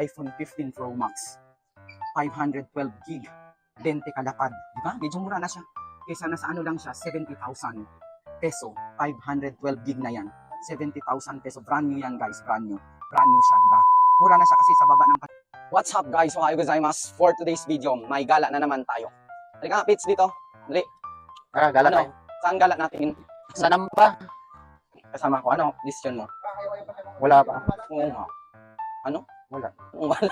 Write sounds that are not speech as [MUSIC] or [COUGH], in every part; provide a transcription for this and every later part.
iPhone 15 Pro Max. 512 gig. 20 kalapad. Di ba? Medyo mura na siya. Kaysa nasa ano lang siya, 70,000 peso. 512 gig na yan. 70,000 peso. Brand new yan guys. Brand new. Brand new siya. Di ba? Mura na siya kasi sa baba ng... What's up guys? Ohayo gozaimasu. For today's video, may gala na naman tayo. Halika nga, Pits, dito. Dali. Ah, gala Ano? tayo. Saan gala natin? Sa namba. Kasama ko. Ano? Decision mo? Wala pa. Oo nga. Ano? Wala. Wala.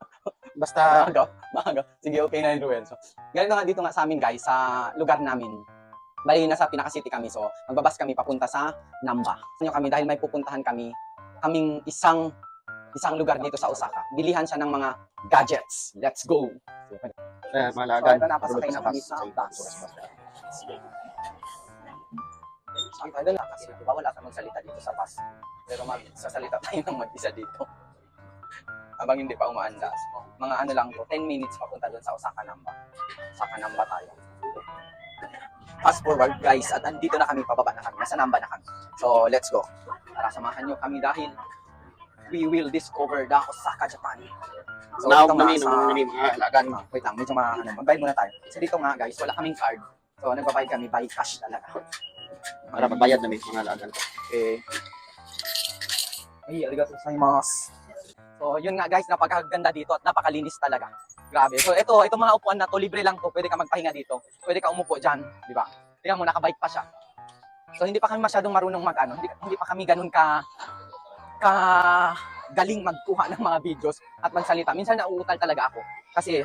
[LAUGHS] Basta, Maaga. Maaga. Sige, okay na yun, Ruel. So, ganito nga dito nga sa amin, guys, sa lugar namin. Bali, nasa pinaka-city kami. So, magbabas kami papunta sa Namba. Sa inyo kami, dahil may pupuntahan kami, kaming isang isang lugar dito sa Osaka. Bilihan siya ng mga gadgets. Let's go! Eh, malagan. So, ito, napasakay na kami sa bus. Ang tayo na kasi, di ba, wala kang magsalita dito sa bus. Pero magsasalita tayo ng mag-isa dito. Habang hindi pa umaandas. Mga ano lang to, 10 minutes papunta doon sa Osaka Namba. Osaka Namba tayo. Fast forward guys, at andito na kami, pababa na kami, nasa Namba na kami. So, let's go. Tara, samahan nyo kami dahil we will discover the Osaka, Japan. So, Now, dito nga sa- nung kami, mga alagan. Ah, wait lang, medyo ma, ano, magbayad muna tayo. So dito nga guys, wala kaming card. So nagbabayad kami by cash talaga. Para magbayad namin, mga alagan. Okay. Ay, arigatou gozaimasu. So yun nga guys, napakaganda dito at napakalinis talaga. Grabe. So ito, ito mga upuan na to, libre lang to. Pwede ka magpahinga dito. Pwede ka umupo dyan, di ba? Tingnan mo, nakabike pa siya. So hindi pa kami masyadong marunong mag ano, hindi, hindi pa kami ganun ka ka galing magkuha ng mga videos at magsalita. Minsan nauutal talaga ako kasi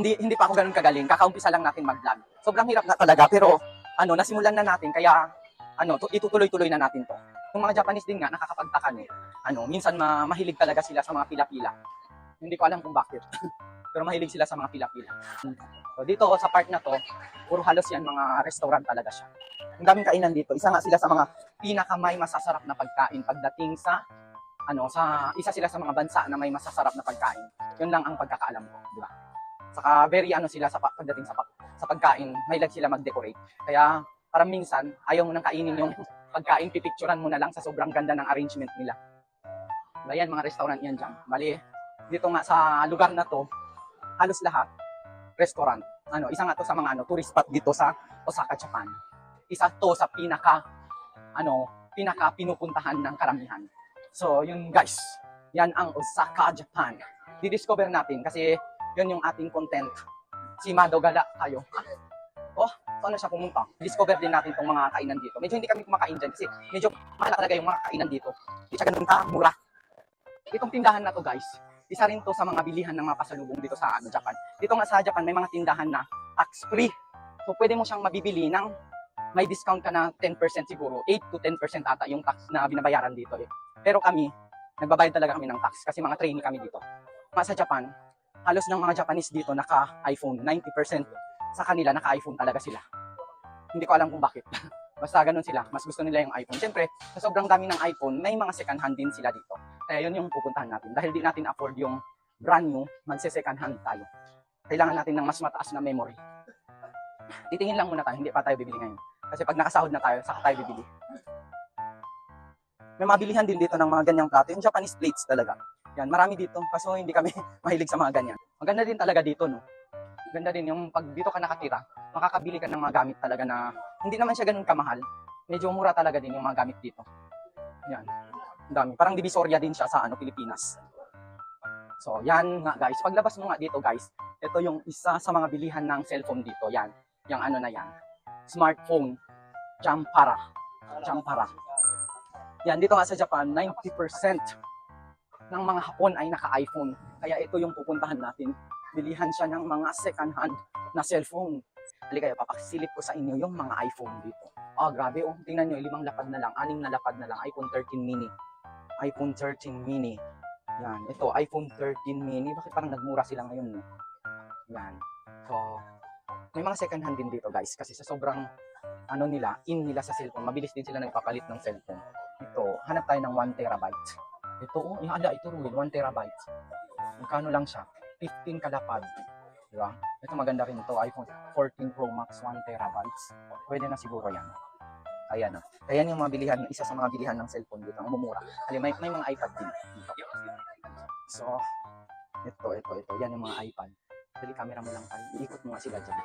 hindi hindi pa ako ganun kagaling. Kakaumpisa lang natin mag-vlog. Sobrang hirap na talaga pero ano, nasimulan na natin kaya ano, tu- itutuloy-tuloy na natin to. Yung mga Japanese din nga nakakapagtaka no. Ano, minsan ma- mahilig talaga sila sa mga pila-pila. Hindi ko alam kung bakit. [LAUGHS] pero mahilig sila sa mga pila-pila. So dito sa part na to, puro halos yan mga restaurant talaga siya. Ang daming kainan dito. Isa nga sila sa mga pinakamay masasarap na pagkain pagdating sa ano sa isa sila sa mga bansa na may masasarap na pagkain. Yun lang ang pagkakaalam ko, di ba? Saka very ano sila sa pa- pagdating sa sa pagkain, mahilig sila mag-decorate. Kaya parang minsan ayaw mo nang kainin yung pagkain, pipicturan mo na lang sa sobrang ganda ng arrangement nila. Bayan mga restaurant yan dyan. Bali, dito nga sa lugar na to, halos lahat restaurant. Ano, isa nga to sa mga ano, tourist spot dito sa Osaka, Japan. Isa to sa pinaka ano, pinaka pinupuntahan ng karamihan. So, yun guys, yan ang Osaka, Japan. Didiscover natin kasi yun yung ating content. Si Madogala tayo. Oh, saan na siya pumunta? Discover din natin tong mga kainan dito. Medyo hindi kami kumakain dyan kasi medyo mahal talaga yung mga kainan dito. Hindi siya ganun ka, mura. Itong tindahan na to guys, isa rin to sa mga bilihan ng mga pasalubong dito sa ano, Japan. Dito nga sa Japan, may mga tindahan na tax-free. So, pwede mo siyang mabibili ng may discount ka na 10% siguro. 8 to 10% ata yung tax na binabayaran dito eh. Pero kami, nagbabayad talaga kami ng tax kasi mga trainee kami dito. Mga sa Japan, halos ng mga Japanese dito naka-iPhone. 90% sa kanila naka-iPhone talaga sila. Hindi ko alam kung bakit. [LAUGHS] Basta ganun sila. Mas gusto nila yung iPhone. Siyempre, sa sobrang dami ng iPhone, may mga second hand din sila dito. Kaya yun yung pupuntahan natin. Dahil di natin afford yung brand new, magse-second hand tayo. Kailangan natin ng mas mataas na memory. Titingin lang muna tayo, hindi pa tayo bibili ngayon. Kasi pag nakasahod na tayo, saka tayo bibili. May mabilihan din dito ng mga ganyang plato. Yung Japanese plates talaga. Yan, marami dito. Kaso hindi kami [LAUGHS] mahilig sa mga ganyan. Maganda din talaga dito, no? Ganda din yung pag dito ka nakatira, makakabili ka ng mga gamit talaga na hindi naman siya ganun kamahal. Medyo mura talaga din yung mga gamit dito. Yan. Ang dami. Parang divisoria din siya sa ano, Pilipinas. So, yan nga guys. Paglabas mo nga dito guys, ito yung isa sa mga bilihan ng cellphone dito. Yan. Yung ano na yan. Smartphone. Jampara. Jampara. Yan, dito nga sa Japan, 90% ng mga Hapon ay naka-iPhone. Kaya ito yung pupuntahan natin. Bilihan siya ng mga second-hand na cellphone. Halika papasilip ko sa inyo yung mga iPhone dito. Ah, grabe oh. Tingnan nyo, limang lapad na lang, anim na lapad na lang. iPhone 13 mini. iPhone 13 mini. Yan, ito, iPhone 13 mini. Bakit parang nagmura sila ngayon, no? Yan. So, may mga second hand din dito, guys. Kasi sa sobrang, ano nila, in nila sa cellphone, mabilis din sila nagpapalit ng cellphone. Ito, hanap tayo ng 1 terabyte. Ito, oh, yung ala, ito Ruel, 1 terabyte. Magkano lang siya? 15 kalapad. Di ba? Ito maganda rin ito, iPhone 14 Pro Max 1 terabytes. Pwede na siguro yan. Ayan na. Ayan yung mga bilihan, isa sa mga bilihan ng cellphone dito, ang mumura. Kasi may, may mga iPad din dito. So, ito, ito, ito. Yan yung mga iPad. Dali camera mo lang tayo. Iikot mo nga sila dyan.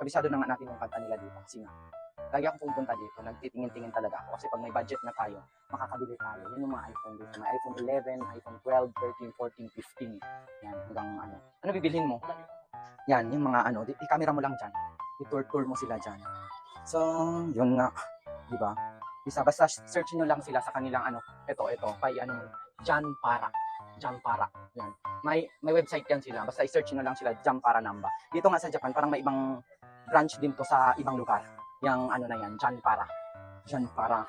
Kabisado na nga natin yung kanta nila dito. Kasi nga, lagi akong pupunta dito. Nagtitingin-tingin talaga ako. Kasi pag may budget na tayo, makakabili tayo. Yan yung mga iPhone dito. May iPhone 11, iPhone 12, 13, 14, 15. Yan, hanggang ano. Ano bibilhin mo? Yan, yung mga ano. I-camera mo lang dyan. I-tour-tour mo sila dyan. So, yun nga. Di ba? Isa, basta search nyo lang sila sa kanilang ano. Ito, ito. Kay ano, Jan Para. Jan Para. Yan. May, may website yan sila. Basta i-search nyo lang sila, Jan Para Namba. Dito nga sa Japan, parang may ibang branch din to sa ibang lugar. Yang ano na yan, Jan Para. Jan Para.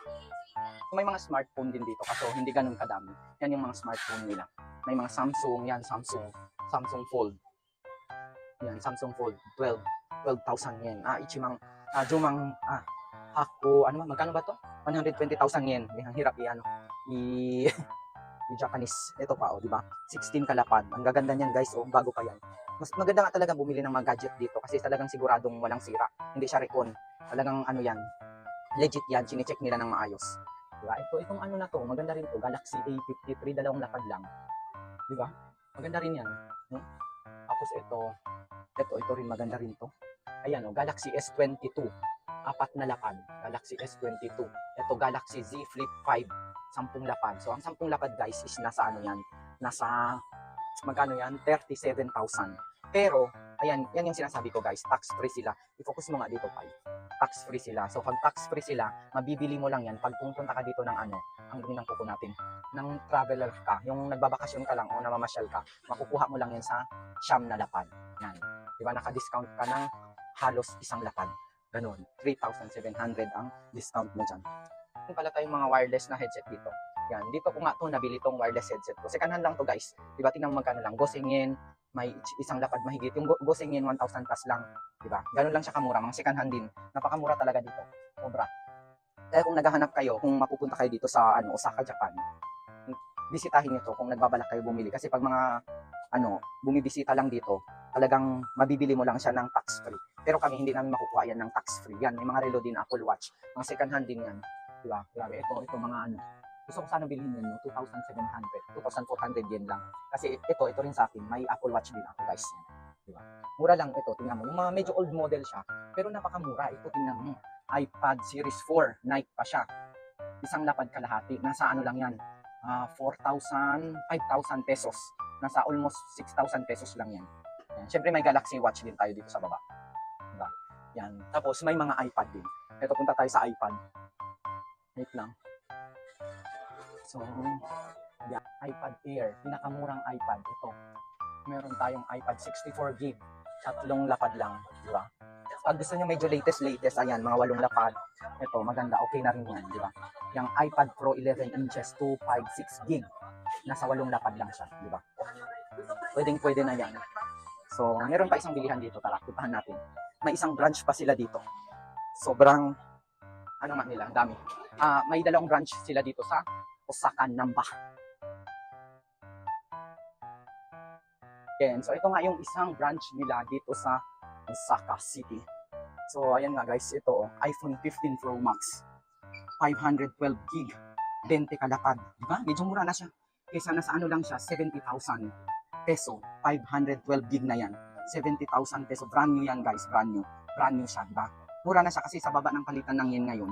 May mga smartphone din dito kaso hindi ganun kadami. Yan yung mga smartphone nila. May mga Samsung, yan Samsung, Samsung Fold. Yan, Samsung Fold, 12, 12,000 yen. Ah, Ichimang, ah, Jumang, ah, Hako, ano ba, magkano ba to? 120,000 yen. Ang hirap i-ano, i, [LAUGHS] i Japanese. Ito pa, oh, di ba? 16 kalapad. Ang gaganda niyan, guys, oh, bago pa yan. Mas maganda nga talaga bumili ng mga gadget dito kasi talagang siguradong walang sira. Hindi siya recon. Talagang ano yan, legit yan, chinecheck nila ng maayos. Diba? Ito, itong ano na to, maganda rin to, Galaxy A53, dalawang lapad lang. Diba? Maganda rin yan. Hmm? Tapos ito, ito, ito rin, maganda rin to. Ayan o, Galaxy S22, apat na lapad. Galaxy S22. Ito, Galaxy Z Flip 5, sampung lapad. So, ang sampung lapad guys is nasa ano yan, nasa, magkano yan, 37,000. Pero, ayan, yan yung sinasabi ko guys, tax-free sila. I-focus mo nga dito, 5 tax-free sila. So pag tax-free sila, mabibili mo lang yan pag pumunta ka dito ng ano, ang dumi ng natin, ng traveler ka, yung nagbabakasyon ka lang o namamasyal ka, makukuha mo lang yan sa siyam na lapad. Yan. Di ba, naka-discount ka ng halos isang lapad. Ganun, 3,700 ang discount mo dyan. Kung pala tayong mga wireless na headset dito, yan, dito ko nga to nabili tong wireless headset ko. Second hand lang to guys. Di ba, tingnan mo magkano lang. Bossing may isang lapad mahigit. Yung Go- Gosingin, 1,000 plus lang. Di ba? Ganun lang siya kamura. Mga second hand din. Napakamura talaga dito. Sobra. Kaya kung naghahanap kayo, kung mapupunta kayo dito sa ano, Osaka, Japan, bisitahin nyo to kung nagbabalak kayo bumili. Kasi pag mga ano, bumibisita lang dito, talagang mabibili mo lang siya ng tax free. Pero kami hindi namin makukuha yan ng tax free. Yan, may mga relo din, Apple Watch. Mga second hand din yan. Di ba? Grabe, ito, ito mga ano. Gusto ko sana bilhin yun, no? 2,700, 2,400 yen lang. Kasi ito, ito rin sa akin, may Apple Watch din ako, guys. Di ba? Mura lang ito, tingnan mo. Yung mga medyo old model siya, pero napakamura. Ito, tingnan mo. iPad Series 4, Nike pa siya. Isang lapad kalahati. Nasa ano lang yan, ah 4,000, 5,000 pesos. Nasa almost 6,000 pesos lang yan. yan. Siyempre may Galaxy Watch din tayo dito sa baba. Diba? Yan. Tapos may mga iPad din. Ito punta tayo sa iPad. Wait lang. So, yeah, iPad Air. Pinakamurang iPad. Ito. Meron tayong iPad 64 gig. Tatlong lapad lang. Di ba? Pag gusto nyo medyo latest, latest, ayan, mga walong lapad. Ito, maganda. Okay na rin yan. Di ba? Yung iPad Pro 11 inches, 256 gig. Nasa walong lapad lang siya. Di ba? Pwedeng pwede na yan. So, meron pa isang bilihan dito. Tara, puntahan natin. May isang branch pa sila dito. Sobrang, ano nga nila, dami. Ah, may dalawang branch sila dito sa Osaka, Namba. Yan. So, ito nga yung isang branch nila dito sa Osaka City. So, ayan nga guys, ito oh, iPhone 15 Pro Max. 512 gig. 20 kalapad. Di ba? Medyo mura na siya. Kaysa nasa ano lang siya, 70,000 peso. 512 gig na yan. 70,000 peso. Brand new yan guys, brand new. Brand new siya, di ba? Mura na siya kasi sa baba ng palitan ng yen ngayon.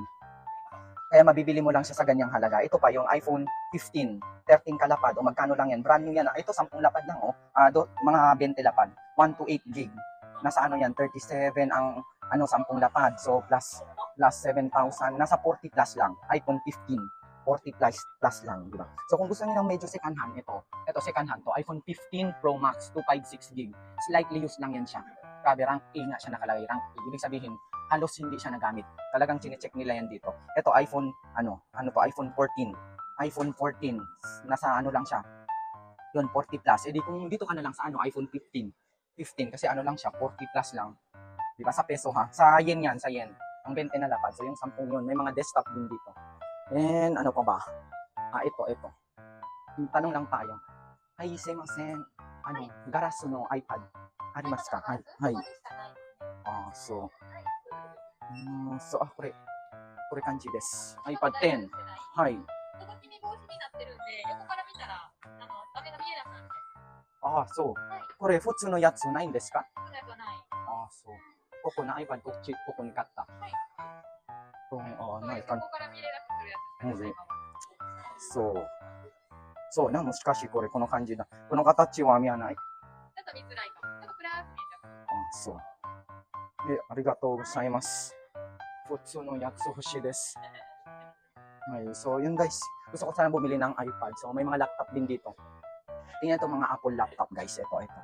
Kaya mabibili mo lang siya sa ganyang halaga. Ito pa yung iPhone 15, 13 kalapad o magkano lang yan. Brand new yan. ah. Ito 10 lapad lang oh. Ah, do, mga 20 lapad. 1 to 8 gig. Nasa ano yan, 37 ang ano 10 lapad. So plus plus 7,000, nasa 40 plus lang. iPhone 15, 40 plus plus lang, di ba? So kung gusto niyo ng medyo second hand ito, ito second hand to, iPhone 15 Pro Max 256 gig. Slightly used lang yan siya. Grabe, rank A nga siya nakalagay, rank A. Ibig sabihin, halos hindi siya nagamit. Talagang chinecheck nila yan dito. Ito iPhone, ano, ano to, iPhone 14. iPhone 14, nasa ano lang siya, yun, 40 plus. E di kung dito ka na lang sa ano, iPhone 15. 15, kasi ano lang siya, 40 plus lang. Di ba? Sa peso ha. Sa yen yan, sa yen. Ang 20 na lapad. So yung 10 yun, may mga desktop din dito. And ano pa ba? Ah, ito, ito. Yung tanong lang tayo. Ay, semasen. Ano, garasu no iPad. Arimasu ka? Hay. Hay. Ah, so. Mm, so, ah, kore. Kore kanji desu. iPad 10. Hay. き見防止になってるんで、横から見たら、あの、画面が見えなくなるんで。ああ、そう。はい。これ普通のやつないんですか？そのやつはない。ああ、そう。ここな iPad こっち、ここに買った。はい。うん、ああ、そうないかいう横から見れなくするやつそう。そうな、もしかしこれこの感じだ。この形は見えない。ちょっと見づらいかも。ちょっと暗く見えちゃう。あそう。で、ありがとうございます。普通のやつ欲しいです。Ay, so yun guys. Gusto ko sana bumili ng iPad. So may mga laptop din dito. Tingnan ito mga Apple laptop guys. Ito, ito.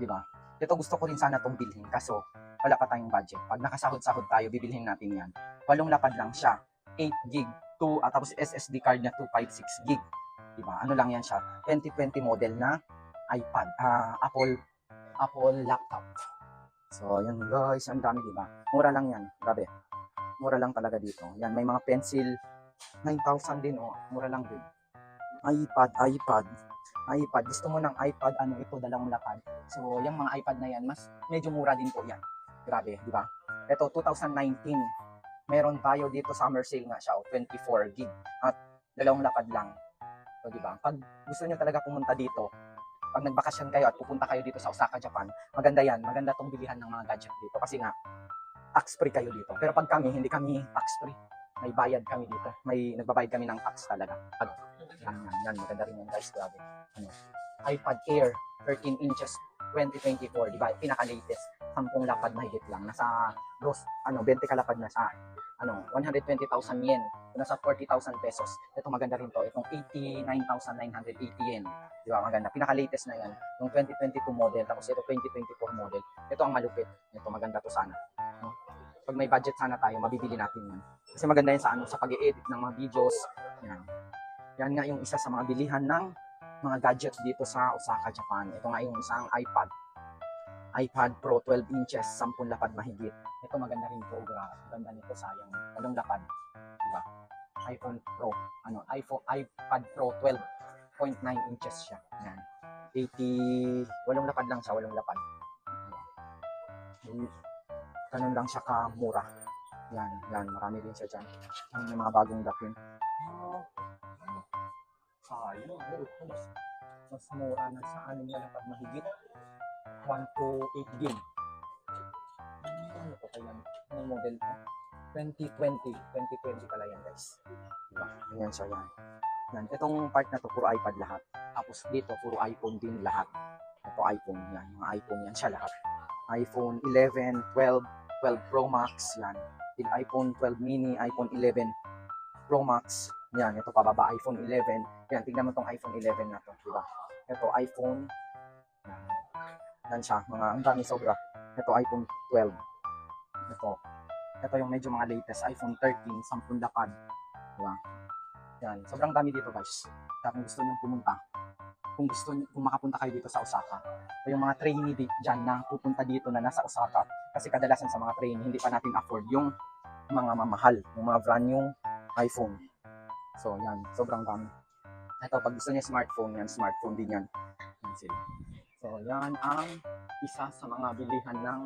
Di ba? Ito gusto ko rin sana itong bilhin. Kaso wala pa tayong budget. Pag nakasahod-sahod tayo, bibilhin natin yan. Walong lapad lang siya. 8 gig. 2, at tapos SSD card niya 256 gig. Di ba? Ano lang yan siya? 2020 model na iPad. ah Apple Apple laptop. So, yun guys, ang dami, di ba? Mura lang yan, grabe. Mura lang talaga dito. Yan, may mga pencil, 9,000 din, oh. Mura lang din. iPad, iPad, iPad. Gusto mo ng iPad, ano ito, dalawang lapad. So, yung mga iPad na yan, mas medyo mura din po yan. Grabe, di ba? Ito, 2019. Meron tayo dito, summer sale nga siya, oh, 24 gig. At dalawang lapad lang. So, di ba? Pag gusto niyo talaga pumunta dito, pag nagbakasyon kayo at pupunta kayo dito sa Osaka, Japan, maganda yan. Maganda tong bilihan ng mga gadget dito kasi nga tax free kayo dito. Pero pag kami, hindi kami tax free. May bayad kami dito. May nagbabayad kami ng tax talaga. Pag yan, yan, yan. Maganda rin yan guys. Grabe. Ano, iPad Air 13 inches 2024, di ba? Pinaka-latest. 10 lapad mahigit lang. Nasa gross, ano, 20 kalapad na sa ano, 120,000 yen. Nasa 40,000 pesos. Ito maganda rin to. Itong 89,980 yen. Di ba? Maganda. Pinaka-latest na yan. Yung 2022 model. Tapos ito 2024 model. Ito ang malupit. Ito maganda to sana. Pag may budget sana tayo, mabibili natin yan. Kasi maganda yan sa ano, sa pag-edit ng mga videos. Yan. Yan nga yung isa sa mga bilihan ng mga gadget dito sa Osaka, Japan. Ito nga yung isang iPad. iPad Pro 12 inches, 10 lapad mahigit. Ito maganda rin po, grabe. Maganda nito, sayang. Walang lapad. Diba? iPhone Pro, ano, iPhone, iPad Pro 12.9 inches siya. Yan. 80, walang lapad lang siya, walang lapad. Ayan. Ganun lang siya kamura. Yan, yan, marami din siya dyan. Ang mga bagong dapin. Oh, sayang, mas, mas mura na sa anim na lapad mahigit. 1 to 8 gig. Ano to kaya? Anong model to? 2020. 2020 pala yan guys. Diba? Yan siya yan. Yan. Itong part na to, puro iPad lahat. Tapos dito, puro iPhone din lahat. Ito iPhone yan. Mga iPhone yan siya lahat. iPhone 11, 12, 12 Pro Max. Yan. Yung iPhone 12 mini, iPhone 11 Pro Max. Yan. Ito pababa, iPhone 11. Yan. Tignan mo tong iPhone 11 na to. Diba? Ito iPhone. Yan. Yan siya. Mga, ang dami sobra. Ito iPhone 12. Ito. Ito yung medyo mga latest. iPhone 13, 10 lapad. Diba? Yan. Sobrang dami dito guys. Kaya kung gusto niyo pumunta, kung gusto niyo, kung makapunta kayo dito sa Osaka, o yung mga trainee dyan na pupunta dito na nasa Osaka, kasi kadalasan sa mga trainee, hindi pa natin afford yung mga mamahal, yung mga brand new iPhone. So, yan. Sobrang dami. Ito, pag gusto niyo smartphone, yan. Smartphone din yan. Yan sila. So, yan ang isa sa mga bilihan ng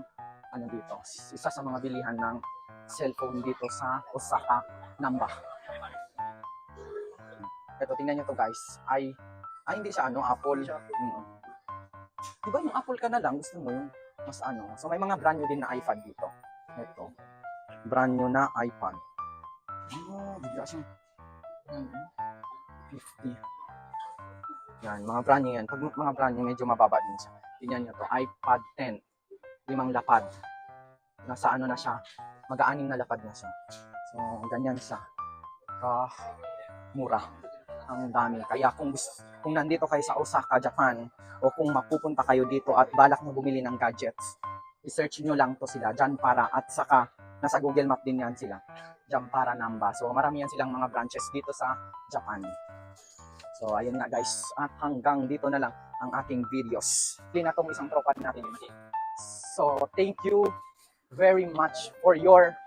ano dito, isa sa mga bilihan ng cellphone dito sa Osaka, Namba. Ito, tingnan nyo to guys. Ay, ay hindi siya ano, Apple. Mm. Di ba yung Apple ka na lang, gusto mo yung mas ano. So may mga brand new din na iPad dito. Ito. Brand new na iPad. Oh, bigla siyang ano, 50. Yan, mga brand new yan. Pag mga brand new, medyo mababa din siya. Tingnan nyo to, iPad 10. Limang lapad. Nasa ano na siya, mag-aaning na lapad na siya. So, ganyan siya. Ah, mura. Ang dami. Kaya kung kung nandito kayo sa Osaka, Japan, o kung mapupunta kayo dito at balak na bumili ng gadgets, i-search nyo lang to sila, dyan para, at saka, nasa Google Map din yan sila, dyan para namba. So, marami yan silang mga branches dito sa Japan. So, ayun nga guys, at hanggang dito na lang ang ating videos. Clean na tong isang tripod natin. So, thank you very much for your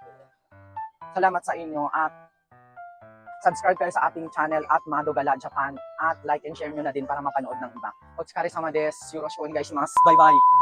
salamat sa inyo at subscribe kayo sa ating channel at Madogala Japan at like and share nyo na din para mapanood ng iba. Otsukare sama desu. Yoroshiku onegai shimasu. Bye bye.